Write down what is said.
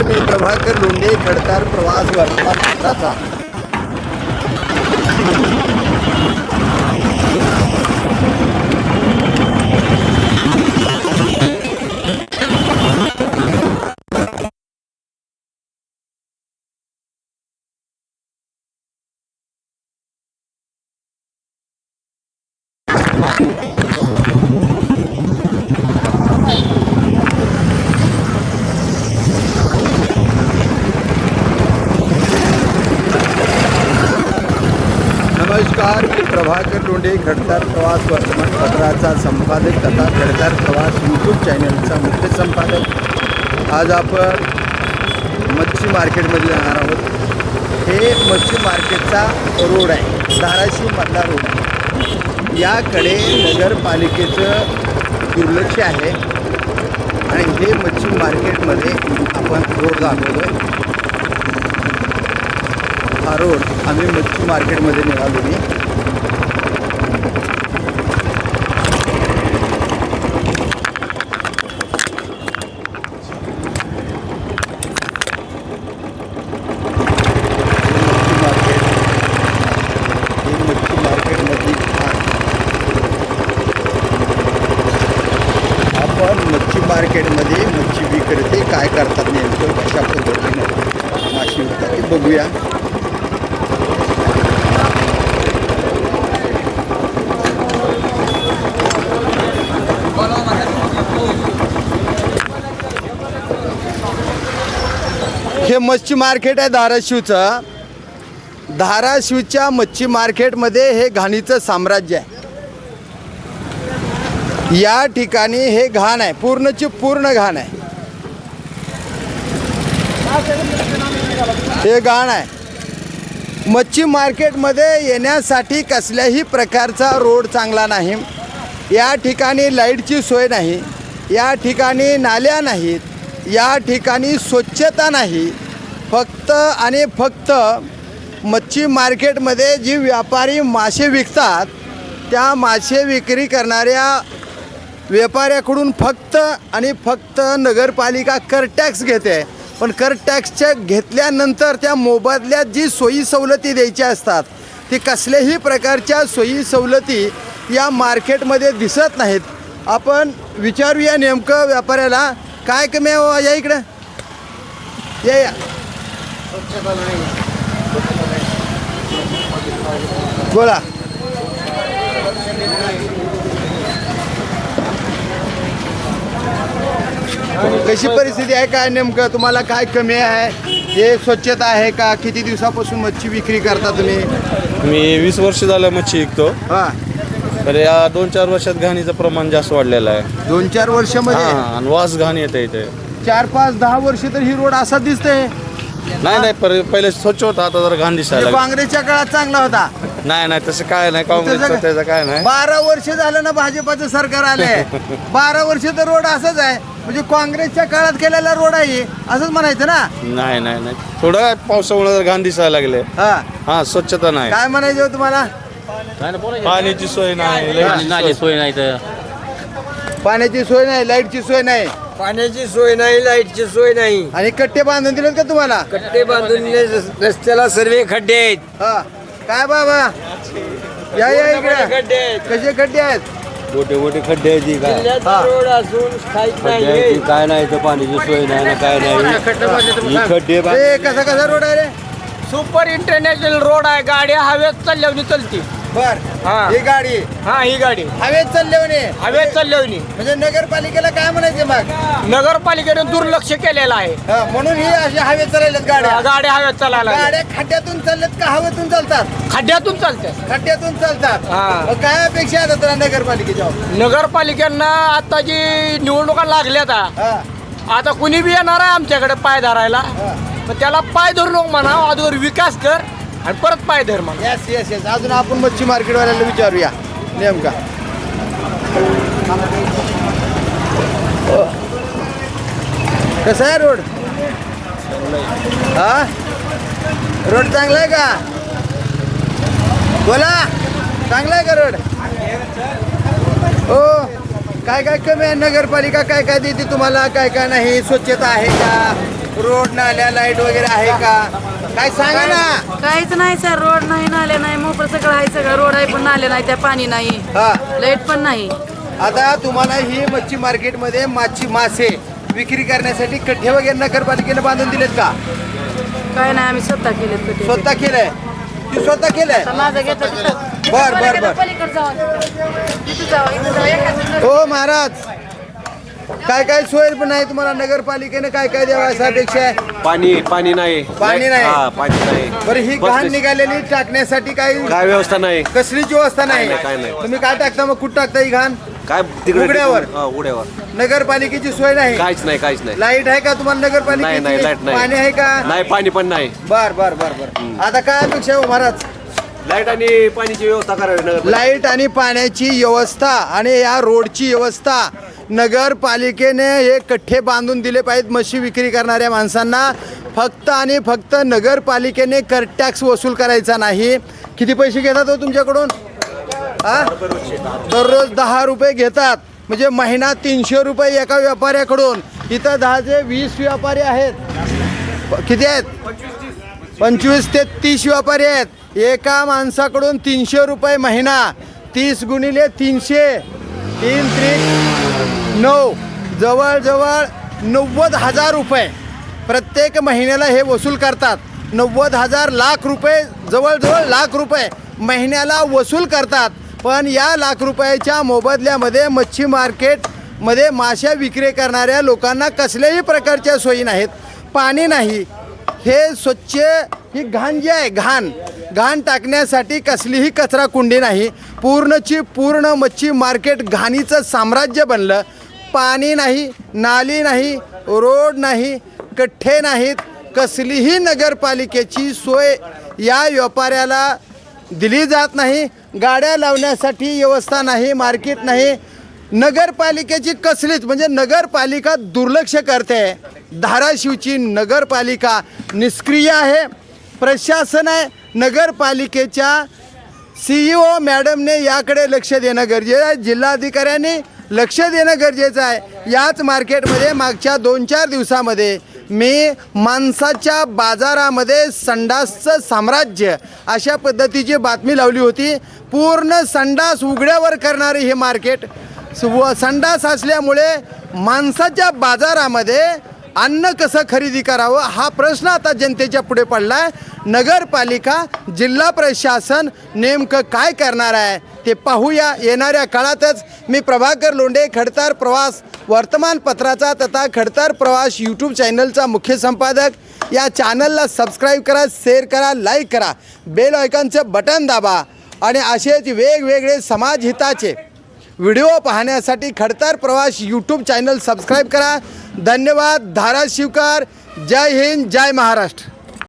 मी प्रभाकर लोंढे खडकार प्रवास वर्तमानपत्राचा Thank नमस्कार मी प्रभाकर लोंढे खडतार प्रवास वर्तमानपत्राचा संपादक तथा खडतार प्रवास यूट्यूब चॅनलचा मुख्य संपादक. आज आपण मच्छी मार्केटमध्ये जाणार आहोत. हे मच्छी मार्केटचा रोड आहे धाराशिव मधला रोड आहे. याकडे नगरपालिकेचं दुर्लक्ष आहे. आणि हे मच्छी मार्केटमध्ये आपण रोड दाखवतो हा रोड आम्ही मच्छी मार्केटमध्ये निघालो मी. मच्छी मार्केट. मच्छी आपण मच्छी मार्केटमध्ये मच्छी विक्रेते काय करतात नेमकं कशा पद्धतीनं? माशी विकतात ते बघूया. हे मच्छी मार्केट आहे धाराशिवचं. धाराशिवच्या मच्छी मार्केटमध्ये हे घाणीचं साम्राज्य आहे. या ठिकाणी हे घाण आहे पूर्णची पूर्ण घाण आहे. हे घाण आहे. मच्छी मार्केटमध्ये येण्यासाठी कसल्याही प्रकारचा रोड चांगला नाही. या ठिकाणी लाईटची सोय नाही. या ठिकाणी नाल्या नाहीत. या ठिकाणी स्वच्छता नाही फक्त आणि फक्त मच्छी मार्केटमध्ये जी व्यापारी मासे विकतात त्या मासे विक्री करणाऱ्या व्यापाऱ्याकडून फक्त आणि फक्त नगरपालिका कर टॅक्स घेते. पण कर टॅक्सच्या घेतल्यानंतर त्या मोबदल्यात जी सोयी सवलती द्यायच्या असतात ती कसल्याही प्रकारच्या सोयी सवलती या मार्केटमध्ये दिसत नाहीत. आपण विचारूया नेमकं व्यापाऱ्याला काय कमी आहे हो? या इकडं. या या. बोला. कशी परिस्थिती आहे काय नेमकं? तुम्हाला काय कमी आहे? हे स्वच्छता आहे का? किती दिवसापासून मच्छी विक्री करता तुम्ही? मी वीस वर्ष झालं मच्छी विकतो. हा. तर या दोन चार वर्षात घाणीचं प्रमाण जास्त वाढलेलं आहे. दोन चार हा वर्षामध्ये आणि वास घाण येते इथे. चार पाच दहा वर्ष तर ही रोड असा दिसतंय. नाही नाही पर- पहिले स्वच्छ होता आता जरा घाण दिसायला म्हणजे लागली. काँग्रेसच्या काळात चांगला होता. नाही नाही तसं काय नाही काँग्रेसचं काय? त्याचं काय नाही. बारा वर्ष झालं ना भाजपाचं सरकार आलंय. बारा वर्ष तर रोड असंच आहे. म्हणजे काँग्रेसच्या काळात केलेला रोड आहे असंच म्हणायचं ना? नाही नाही नाही. थोडं पावसामुळे जरा घाण दिसायला लागले. हा. हा स्वच्छता नाही. काय म्हणायचं हो तुम्हाला? पाण्याची सोय नाही लाईटची नाली सोय- नाही तर. पाण्याची सोय नाही लाईटची सोय नाही. पाण्याची सोय नाही लाईटची सोय नाही. आणि कट्टे बांधून दिलेत का तुम्हाला? कट्टे बांधून दिले, रस्त्याला सर्व खड्डे आहेत. हा. काय बाबा? या या इकडे. खड्डे आहेत. कसे खड्डे आहेत? मोठे मोठे खड्डे आहेत ही काय? जिल्ह्यात. रोड असून स्थायिक खड्डे आहेत नाही ही काय नाही तर पाण्याची सोय नाही ना काय नाही. ही खड्डे बा- कसा कसा रोड आहे रे? सुपर इंटरनॅशनल रोड आहे. गाड्या हवेत चालल्यावनी चलती बर. हा. ही गाडी. हा ही गाडी. हवेत चालले म्हणे हवेत चालल्यावनी म्हणजे नगरपालिकेला काय म्हणायचे मग? नगरपालिकेने दुर्लक्ष केलेलं आहे. हा, म्हणून ही अशी हवेत चालल्यात गाड्या. गाड्या हवेत चालायला लागल्या. गाड्या खड्ड्यातून चालल्यात का हवेतून चालतात? खड्ड्यातून चालते खड्ड्यातून चालतात. हा. मग काय अपेक्षा आहे आता तुला नगरपालिकेच्या? नगरपालिकांना आता जी निवडणुका लागल्यात आ, हा. आता कुणी बी येणार आहे आमच्याकडे पाय धरायला हा. तर त्याला पाय धरू नको म्हणा अगोदर विकास कर आणि परत पाय धर मग येस येस येस अजून आपण मच्छी मार्केटवाल्याला विचारूया. नेमका. कसं आहे रोड? हा? रोड चांगला आहे का? बोला. चांगला आहे का रोड? हो. काय काय कमी आहे? नगरपालिका काय काय देते तुम्हाला? काय काय नाही? स्वच्छता आहे का? रोड नाल्या लाइट वगैरे आहे का? काय सांगा ना. काहीच नाही सर रोड नाही नाले नाही मोकळं सगळं आहे सगळं. रोड आहे पण नाले नाही त्या पाणी नाही. हा. लाइट पण नाही. आता तुम्हाला ही मच्छी मार्केटमध्ये माछी मासे विक्री करण्यासाठी कठ्ठे वगैरे नगरपालिकेनं बांधून दिलेत का? काय नाही आम्ही स्वतः केले स्वतः केलंय? ती स्वतः केलंय? माझं घेतलं तिथं. बर, बर, बर. पलीकडे जाऊ तिथं जाऊ इथं जाऊ एखादं हो महाराज. काय काय सोय पण नाही तुम्हाला नगरपालिकेने काय काय द्यावं असा अपेक्षा आहे? पाणी पाणी नाही. पाणी नाही. हा पाणी बरं ही घाण. निघालेली टाकण्यासाठी काही काय व्यवस्था नाही. कसलीची व्यवस्था नाही. नाही, काय नाही. तुम्ही काय टाकता मग? कुठं टाकता ही घाण? काय तिकडे उघड्यावर? हा, उघड्यावर. नगरपालिकेची सोय नाही. काहीच नाही काहीच नाही. लाइट आहे का तुम्हाला नाही नाही नगरपालिकेची लाइट नाही. पाणी आहे का? नाही पाणी पण नाही. बर बर बर बर. आता काय अपेक्षा आहे हो महाराज? लाइट आणि पाण्याची व्यवस्था करावी नगर लाइट आणि पाण्याची व्यवस्था आणि या रोडची व्यवस्था नगरपालिकेने हे कठ्ठे बांधून दिले पाहिजेत म्हशी विक्री करणाऱ्या माणसांना. फक्त आणि फक्त नगरपालिकेने कर टॅक्स वसूल करायचा नाही. किती पैसे घेतात हो तुमच्याकडून? हा? दररोज दहा रुपये घेतात. म्हणजे महिना तीनशे रुपये एका व्यापाऱ्याकडून. इथं दहाचे वीस व्यापारी आहेत. किती आहेत? पंचवीस ते तीस व्यापारी आहेत. एका माणसाकडून तीनशे रुपये महिना. तीस गुणिले तीनशे. तीन त्रिक नऊ जवळजवळ नव्वद हजार रुपये. प्रत्येक महिन्याला हे वसूल करतात. नव्वद हजार लाख रुपये जवळजवळ लाख रुपये महिन्याला वसूल करतात. पण या लाख रुपयाच्या मोबदल्यामध्ये मच्छी मार्केटमध्ये माश्या विक्री करणाऱ्या लोकांना कसल्याही प्रकारच्या सोयी नाहीत. पाणी नाही. हे स्वच्छ ही घाण जी आहे घाण घाण टाकण्यासाठी कसलीही कचरा कुंडी नाही. पूर्णची पूर्ण मच्छी मार्केट घाणीचं साम्राज्य बनलं. पाणी नाही नाली नाही रोड नाही कठ्ठे नाहीत. कसलीही नगरपालिकेची सोय या व्यापाऱ्याला दिली जात नाही. गाड्या लावण्यासाठी व्यवस्था नाही मार्केट नाही. नगरपालिकेची कसलीच म्हणजे नगरपालिका दुर्लक्ष करते. धाराशिवची नगरपालिका निष्क्रिय आहे. प्रशासन आहे. नगरपालिकेच्या सी ई ओ मॅडमने याकडे लक्ष देणं गरजेचं आहे. जिल्हाधिकाऱ्यांनी लक्ष देणं गरजेचं आहे. याच मार्केटमध्ये मागच्या दोन चार दिवसामध्ये मी माणसाच्या बाजारामध्ये संडासचं साम्राज्य अशा पद्धतीची बातमी लावली होती. पूर्ण संडास उघड्यावर करणारे हे मार्केट. व संडास असल्यामुळे माणसाच्या बाजारामध्ये अन्न कसं खरेदी करावं हा प्रश्न आता जनतेच्या पुढे पडला आहे नगरपालिका जिल्हा प्रशासन नेमकं काय करणार आहे ते पाहूया. येणाऱ्या काळातच मी प्रभाकर लोंढे खडतार प्रवास वर्तमानपत्राचा तथा खडतार प्रवास यूट्यूब चॅनलचा मुख्य संपादक. या चॅनलला सबस्क्राईब करा शेअर करा लाईक करा. बेल आयकॉनचं बटन दाबा आणि असेच वेगवेगळे समाजहिताचे व्हिडिओ पाहण्यासाठी खडतार प्रवास यूट्यूब चॅनल सबस्क्राईब करा. धन्यवाद धाराशिवकार जय हिंद जय महाराष्ट्र.